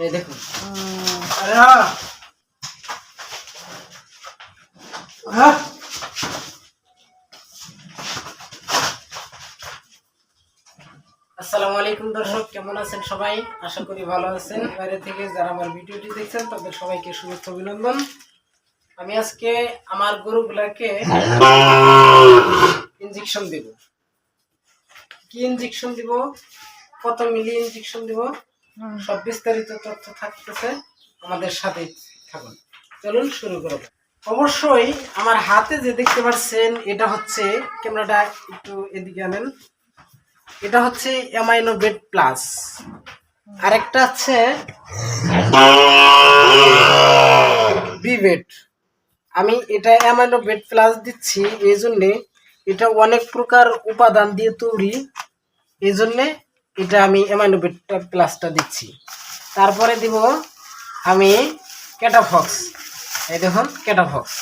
এই দেখুন। আরে হ্যাঁ। হ্যাঁ। আসসালামু আলাইকুম দর্শক কেমন আছেন সবাই? আশা করি ভালো আছেন। বাইরে থেকে যারা আমার ভিডিওটি দেখছেন তাদের সবাইকে শুভেচ্ছা অভিনন্দন। আমি আজকে আমার গরুগুলাকে ইনজেকশন দেব। কি ইনজেকশন দিব? কত মিলি ইনজেকশন দিব। সব বিস্তারিত তথ্য থাকতেছে আমাদের সাথে থাকুন। চলুন শুরু করব অবশ্যই আমার হাতে যে দেখতে পাচ্ছেন, এটা হচ্ছে, ক্যামেরাটা একটু এদিকে আনেন। এটা হচ্ছে অ্যামাইনো বেড প্লাস। আরেকটা আছে বিবেট আমি এটা অ্যামাইনো বেড প্লাস দিচ্ছি, এই জন্যে এটা অনেক প্রকার উপাদান দিয়ে তৈরি। এই জন্যে এটা আমি অ্যামাইনো বেড প্লাসটা দিচ্ছি। তারপরে দিব আমি ক্যাটাফক্স এই দেখুন ক্যাটাফক্স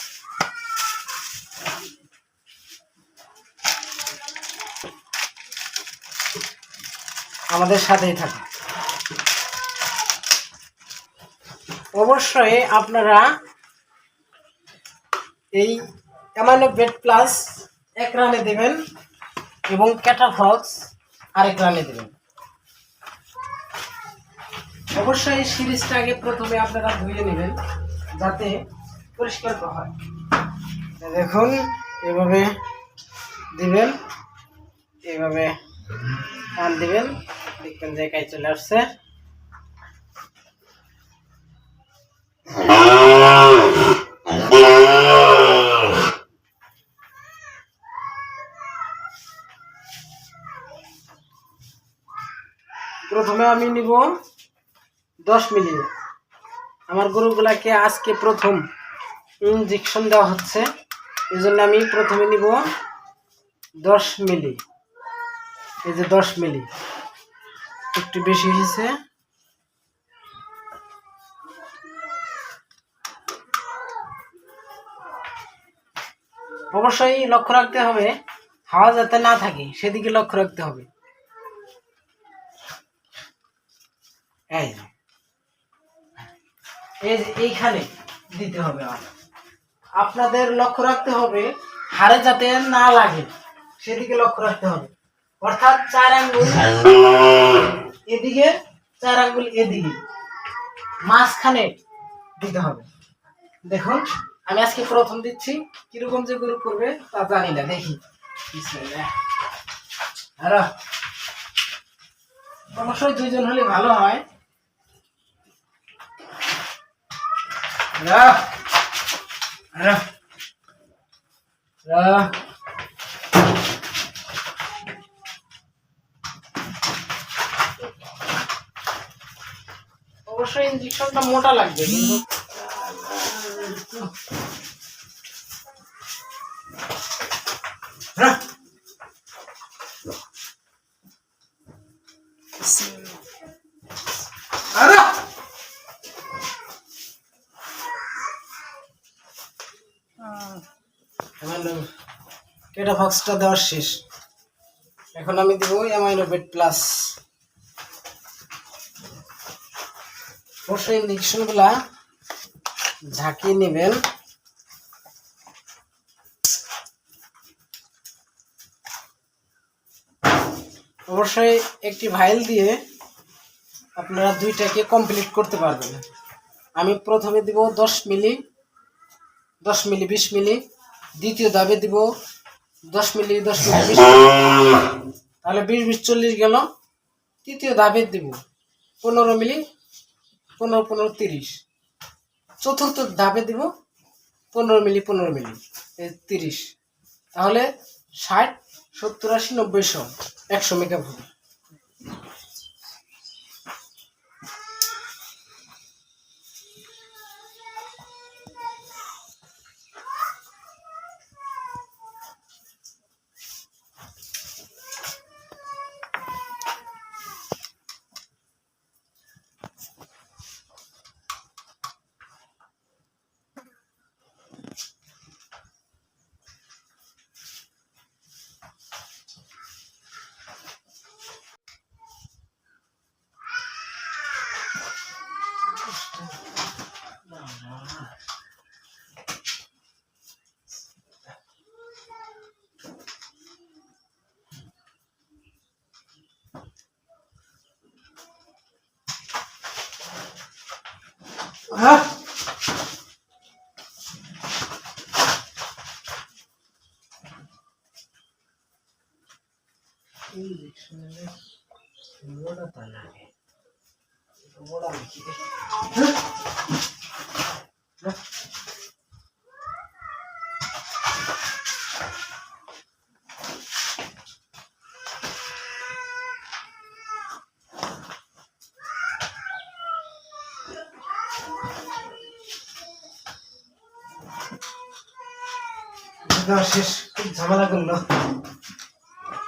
আমাদের সাথেই থাকে অবশ্যই আপনারা এই অ্যামাইনো বেড প্লাস এক রানে দেবেন এবং ক্যাটাফক্স আরেক রানে দেবেন। অবশ্যই সিরিজটা আগে প্রথমে আপনারা ধুয়ে নেবেন, যাতে পরিষ্কার হয়। দেখুন, এভাবে দিবেন, এভাবে টান দিবেন, দেখবেন জায়গায় চলে আসছে। প্রথমে আমি নিব দশ মিলি আমার গরুগুলাকে আজকে প্রথম ইঞ্জেকশন দেওয়া হচ্ছে। এই জন্য আমি প্রথমে নিব দশ মিলি। এই যে দশ মিলি। একটু বেশি হয়েছে। অবশ্যই লক্ষ্য রাখতে হবে, হাওয়া যাতে না থাকে, সেদিকে লক্ষ্য রাখতে হবে। এই এইখানে দিতে হবে। আপনাদের লক্ষ্য রাখতে হবে, হাড়ে যাতে না লাগে, সেদিকে লক্ষ্য রাখতে হবে অর্থাৎ চার আঙ্গুল এদিকে, চার আঙ্গুল এদিকে মাঝখানে দিতে হবে দেখুন, আমি আজকে প্রথম দিচ্ছি, কীরকম যে গরু করবে তা জানি না, দেখি। আরও। অবশ্যই দুইজন হলে ভালো হয় আরও। আরও। আরও। অবশ্যই ইঞ্জেকশনটা মোটা লাগবে কিন্তু হ্যাঁ। আরে! আমার কেটা ফক্সটা দেওয়া শেষ। এখন আমি দিব অ্যামাইনো বেড প্লাস অবশ্যই ইঞ্জেকশনগুলা ঝাঁকিয়ে নেবেন। অবশ্যই একটি ভাইল দিয়ে আপনারা দুইটাকে কমপ্লিট করতে পারবেন। আমি প্রথমে দিব দশ মিলি দশ মিলি, বিশ মিলি। দ্বিতীয় দাবে দিব দশ মিলি দশ মিলি। তাহলে বিশ বিশ, চল্লিশ গেল। তৃতীয় দাবে দিব পনেরো মিলি, পনেরো পনেরো, তিরিশ। চতুর্থ ধাপে দিব পনেরো মিলি পনেরো মিলি তিরিশ। তাহলে ষাট, সত্তর, আশি নব্বইশো একশো। মেগা ভুল হ্যাঁ শেষ, খুব ঝামেলা করল।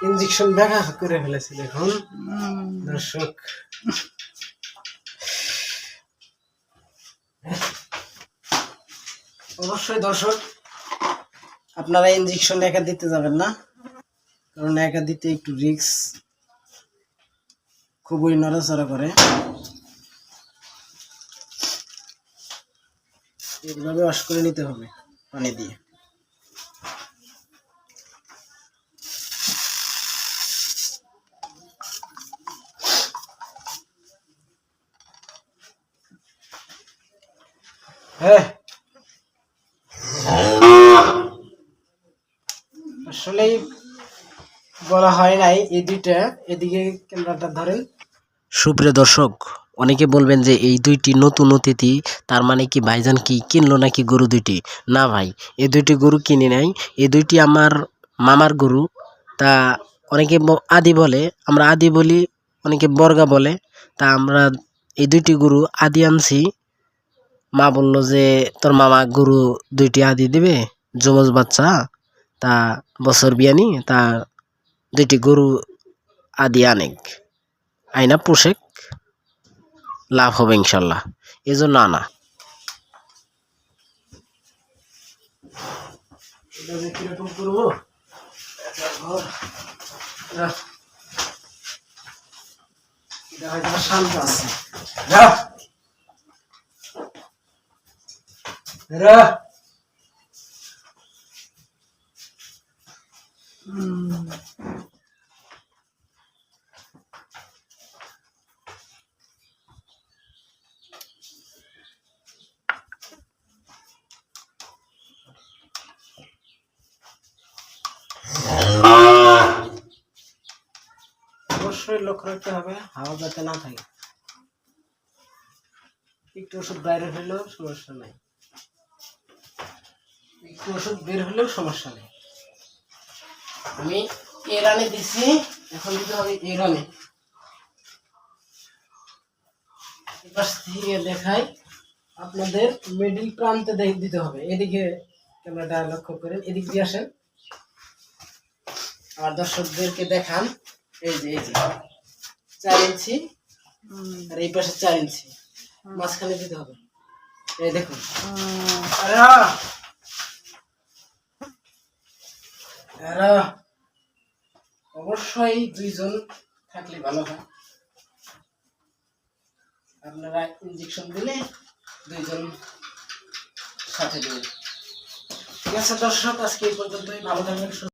ইঞ্জেকশন দেখা করে ফেলেছে দেখুন দর্শক, অবশ্যই দর্শক, আপনারা ইঞ্জেকশন একা দিতে যাবেন না। কারণ একা দিতে একটু রিস্ক খুবই নড়াচড়া করে। এইভাবে ওয়াশ করে নিতে হবে পানি দিয়ে। আসলেই বলা হয় নাই এই দুইটা। এদিকে ক্যামেরাটা ধরেন। সুপ্রিয় দর্শক, অনেকে বলবেন যে এই দুইটি নতুন অতিথি, তার মানে কি ভাইজান কি কিনলো নাকি গরু দুইটি? না ভাই এই দুইটি গরু কিনে নাই। এই দুইটি আমার মামার গরু। তা অনেকে আদি বলে, আমরা আদি বলি, অনেকে বর্গা বলে। তা আমরা এই দুইটি গরু আদি আনছি। মা বলল যে, তোর মামা গরু দুইটি আদি দিবে, যমজ বাচ্চা, তা বছর বিয়ানি, তা দুইটি গরু আদি আনেক। আইনা পোশেক লাভ হবে ইনশাল্লাহ। এই জন্য আনা। কীরকম করব শান্ত আছে যা রা। অবশ্যই লক্ষ্য রাখতে হবে। হাওয়া যাতে না থাকে। একটু ওষুধ বাইরে হলেও সমস্যা নাই। একটু ওষুধ বের হলেও সমস্যা নেই। আমি এ রানে দিছি এখন দিতে হবে এ। রানে থেকে দেখাই আপনাদের মিডিল প্রান্তে দিতে হবে। এদিকে ক্যামেরাটা লক্ষ্য করেন এদিক দিয়ে আসেন। আমার দর্শকদেরকে দেখান এই যে এই যে চার ইঞ্চি আর এই পাশে চার ইঞ্চি। মাঝখানে দিতে হবে। এই দেখুন। আ! অবশ্যই দুইজন থাকলে ভালো হয় আপনারা ইঞ্জেকশন দিলে দুইজন সাথে দেবেন ঠিক আছে, দর্শক, আজকে এই পর্যন্তই ভালো থাকবেন